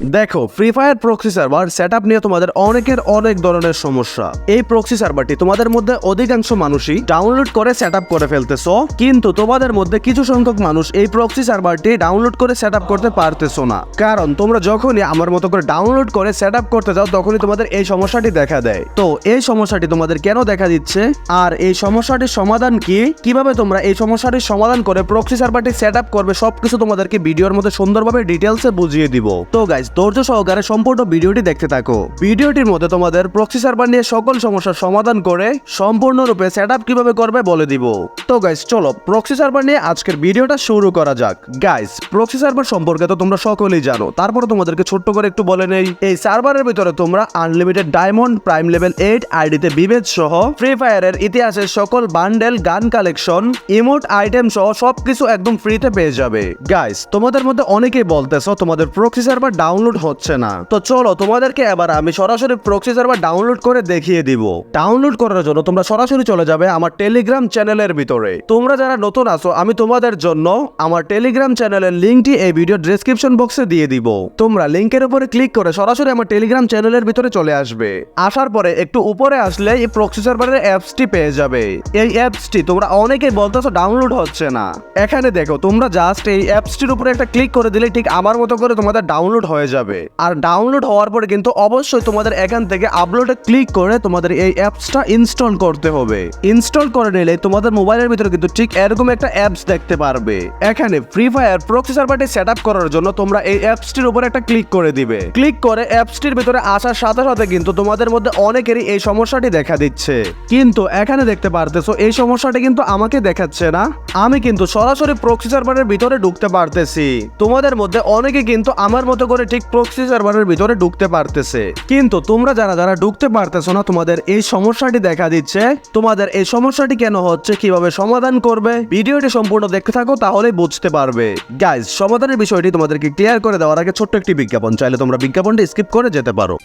দেখো free fire proxy server set নিয়ে তোমাদের অনেকের অনেক ধরনের সমস্যা। এই প্রক্সি সার্ভারটি তোমাদের মধ্যে অধিকাংশ মানুষই ডাউনলোড করে সেট করে ফেলতেছো, কিন্তু তোমাদের মধ্যে কিছু সংখ্যক মানুষ এই প্রক্সি সার্ভারটি ডাউনলোড করে সেট করতে পারতেছো না। কারণ তোমরা যখনই আমার মতো করে ডাউনলোড করে সেট করতে যাও, তখনই তোমাদের এই সমস্যাটি দেখা দেয়। তো এই সমস্যাটি তোমাদের কেন দেখা দিচ্ছে? আর এই সমস্যাটির সমাধান কি? কীভাবে তোমরা এই সমস্যাটির সমাধান করে প্রক্সি সার্ভারটি সেট করবে, সবকিছু তোমাদেরকে ভিডিওর মধ্যে সুন্দরভাবে ডিটেলসে বুঝিয়ে দিব। তো গাইজ ধৈর্য সহকারে সম্পূর্ণ ভিডিওটি দেখতে থাকো। ভিডিওটির মধ্যে তোমাদের প্রক্সি সার্ভার নিয়ে সকল সমস্যার সমাধান করে সম্পূর্ণরূপে সেট আপ কীভাবে করবে বলে দিব। তো গাইস চলো প্রক্সি সার্ভার নিয়ে আজকের ভিডিওটা শুরু করা যাক। গাইস প্রক্সি সার্ভার সম্পর্কে তো তোমরা সকলেই জানো। তারপরে তোমাদেরকে ছোট্ট করে একটু বলে নেই। এই সার্ভারের ভিতরে তোমরা unlimited diamond prime level eight আইডিতে বিভেদ সহ ফ্রি ফায়ারের ইতিহাসের সকল বান্ডেল গান কালেকশন ইমোট আইটেম সহ সবকিছু একদম ফ্রিতে পেয়ে যাবে। গাইস তোমাদের মধ্যে অনেকেই বলতেছো তোমাদের প্রক্সি সার্ভার ডাউনলোড হচ্ছে না। তো চলো, তোমাদেরকে এবার আমি সরাসরি প্রক্সি সার্ভার ডাউনলোড করে দেখিয়ে দিব। ডাউনলোড করার জন্য তোমরা সরাসরি চলে যাবে আমার টেলিগ্রাম চ্যানেলের ভিতরে। তোমরা যারা নতুন আছো, আমি তোমাদের জন্য আমার টেলিগ্রাম চ্যানেলের লিঙ্কটি এই ভিডিও ডেসক্রিপশন বক্সে দিয়ে দিব। তোমরা লিঙ্কের উপরে ক্লিক করে সরাসরি আমার টেলিগ্রাম চ্যানেলের ভিতরে চলে আসবে। আসার পরে একটু উপরে আসলে এই প্রক্সি সার্ভারের অ্যাপসটি পেয়ে যাবে। এই অ্যাপসটি তোমরা অনেকেই বলতেছো ডাউনলোড হচ্ছে না। এখানে দেখো, তোমরা জাস্ট এই অ্যাপসটির উপরে একটা ক্লিক করে দিলে ঠিক আমার মতো করে তোমাদের ডাউনলোড হয়ে যাবে। আর ডাউনলোড হওয়ার পরে কিন্তু অবশ্যই তোমাদের এখান থেকে আপলোডে ক্লিক করে তোমাদের এই অ্যাপসটা ইনস্টল করতে হবে। ইনস্টল করে নিলে তোমাদের মোবাইলের ভিতরে কিন্তু ঠিক এরকম একটা অ্যাপস দেখতে পারবে। এখানে ফ্রি ফায়ার প্রক্সি সার্ভারটি সেট আপ করার জন্য তোমরা এই অ্যাপসটির উপর একটা ক্লিক করে দিবে। ক্লিক করে অ্যাপসটির ভিতরে আসার সাথে সাথে কিন্তু তোমাদের মধ্যে অনেকেরই এই সমস্যাটি দেখা দিচ্ছে। কিন্তু এখানে দেখতে পারতেছো, এই সমস্যাটি কিন্তু আমাকে দেখাচ্ছে না। আমি কিন্তু সরাসরি প্রক্সি সার্ভারের ভিতরে ঢুকতে পারতেছি। তোমাদের মধ্যে অনেকে কিন্তু আমার মতো করে ঠিক প্রক্সি সার্ভারের ভিতরে ঢুকতে পারতেছে। কিন্তু তোমরা যারা যারা ঢুকতে পারতেছো না, তোমাদের এই সমস্যাটি দেখা দিচ্ছে। তোমাদের এই সমস্যাটি কেন হচ্ছে, কীভাবে সমাধান করবে, ভিডিওটি সম্পূর্ণ দেখতে থাকো, তাহলেই বুঝতে পারবে। গাইজ সমাধানের বিষয়টি তোমাদেরকে ক্লিয়ার করে দেওয়ার আগে ছোট্ট একটি বিজ্ঞাপন চাইলে তোমরা বিজ্ঞাপনটি স্কিপ করে যেতে পারো।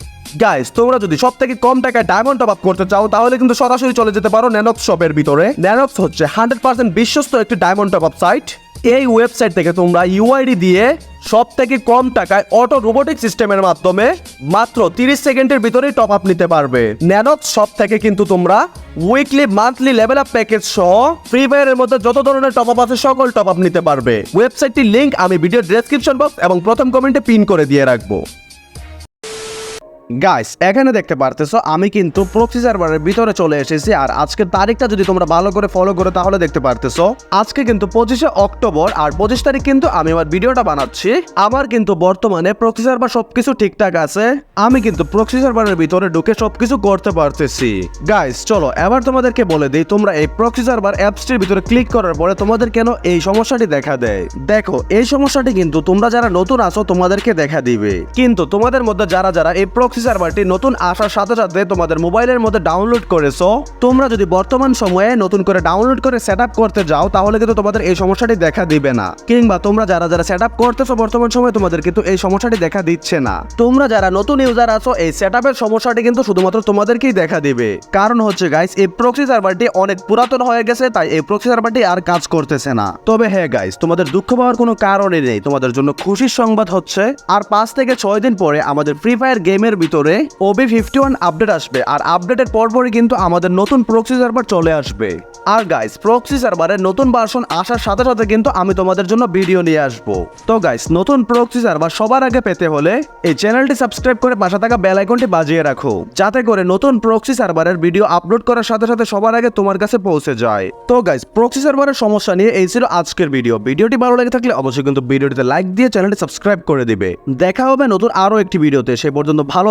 গাইজ তোমরা যদি সব থেকে কম টাকায় ডায়মন্ড টপ আপ করতে চাও, তাহলে কিন্তু সরাসরি চলে যেতে পারো ন্যানক্স শপের ভিতরে। ন্যানক্স হচ্ছে হান্ড্রেড পার্সেন্ট বিশ্বস্ত একটি ডায়মন্ড টপ আপ সাইট এই ওয়েবসাইট থেকে তোমরা ইউআইডি দিয়ে সব থেকে কম টাকায় অটো রোবোটিক সিস্টেমের মাধ্যমে মাত্র তিরিশ সেকেন্ডের ভিতরেই টপ আপ নিতে পারবে। ন্যানক্স সব থেকে কিন্তু তোমরা weekly monthly level up package সহ ফ্রি ফায়ারের মধ্যে যত ধরনের টপ আপ আছে সকল টপ আপ নিতে পারবে। ওয়েবসাইটটির লিঙ্ক আমি ভিডিও ডেসক্রিপশন বক্স এবং প্রথম কমেন্টে পিন করে দিয়ে রাখব। গাইস এখানে দেখতে পারতেছো, আমি কিন্তু প্রক্সি সার্ভারের ভিতরে চলে এসেছি, আর আজকের তারিখটা যদি তোমরা ভালো করে ফলো করো, তাহলে দেখতে পারতেছো। আজকে কিন্তু পঁচিশে অক্টোবর, আর পঁচিশ তারিখ কিন্তু আমি আমার ভিডিওটা বানাচ্ছি। আমার কিন্তু বর্তমানে প্রক্সি সার্ভার সবকিছু ঠিকঠাক আছে। আমি কিন্তু প্রক্সি সার্ভারের ভিতরে ঢুকে সবকিছু করতে পারতেছি। গাইস চলো, এবার তোমাদেরকে বলে দিই, তোমরা এই প্রক্সি সার্ভার অ্যাপসটির ভিতরে ক্লিক করার পরে তোমাদের কেন এই সমস্যাটি দেখা দেয়? দেখো, এই সমস্যাটি কিন্তু তোমরা যারা নতুন আছো, তোমাদেরকে দেখা দিবে। কিন্তু তোমাদের মধ্যে যারা যারা এই প্রক্সি সার্ভারটি নতুন আসার সাথে সাথে তোমাদের মোবাইলের মধ্যে ডাউনলোড করেছ। তোমরা যদি বর্তমান সময়ে নতুন করে ডাউনলোড করে সেট করতে যাও, তাহলে কিন্তু তোমাদের এই সমস্যাটি দেখা দিবে না। কিংবা তোমরা যারা যারা সেট করতেছো বর্তমান সময়ে, তোমাদের কিন্তু এই সমস্যাটি দেখা দিচ্ছে না। তোমরা যারা নতুন ইউজার আছো, এই সেট সমস্যাটি কিন্তু শুধুমাত্র তোমাদেরকেই দেখা দিবে। কারণ হচ্ছে গাইস এই প্রক্সি সার্ভারটি অনেক পুরাতন হয়ে গেছে, তাই এই প্রক্সি সার্ভারটি আর কাজ করতেছে না। তবে হ্যাঁ গাইস তোমাদের দুঃখ পাওয়ার কোনো কারণই নেই। তোমাদের জন্য খুশির সংবাদ হচ্ছে, আর পাঁচ থেকে ছয় দিন পরে আমাদের ফ্রি ফায়ার গেমের ভিতরে ওবি ফিফটি ওয়ান আপডেট আসবে আর আপডেটের পরপরই কিন্তু আমাদের নতুন প্রক্সি সার্ভার চলে আসবে। আর গাইস প্রক্সি সার্ভারের নতুন ভার্সন আসার সাথে সাথে কিন্তু আমি তোমাদের জন্য ভিডিও নিয়ে আসব। তো গাইস নতুন প্রক্সি সার্ভার সবার আগে পেতে হলে এই চ্যানেলটি সাবস্ক্রাইব করে পাশে থাকা বেল আইকনটি বাজিয়ে রাখো, যাতে করে নতুন প্রক্সি সার্ভারের ভিডিও আপলোড করার সাথে সাথে সবার আগে তোমার কাছে পৌঁছে যায়। তো গাইস প্রক্সি সার্ভারের সমস্যা নিয়ে এই ছিল আজকের ভিডিও ভিডিওটি ভালো লেগে থাকলে অবশ্যই কিন্তু ভিডিওটিতে লাইক দিয়ে চ্যানেলটি সাবস্ক্রাইব করে দিবে। দেখা হবে নতুন আরও একটি ভিডিওতে সে পর্যন্ত ভালো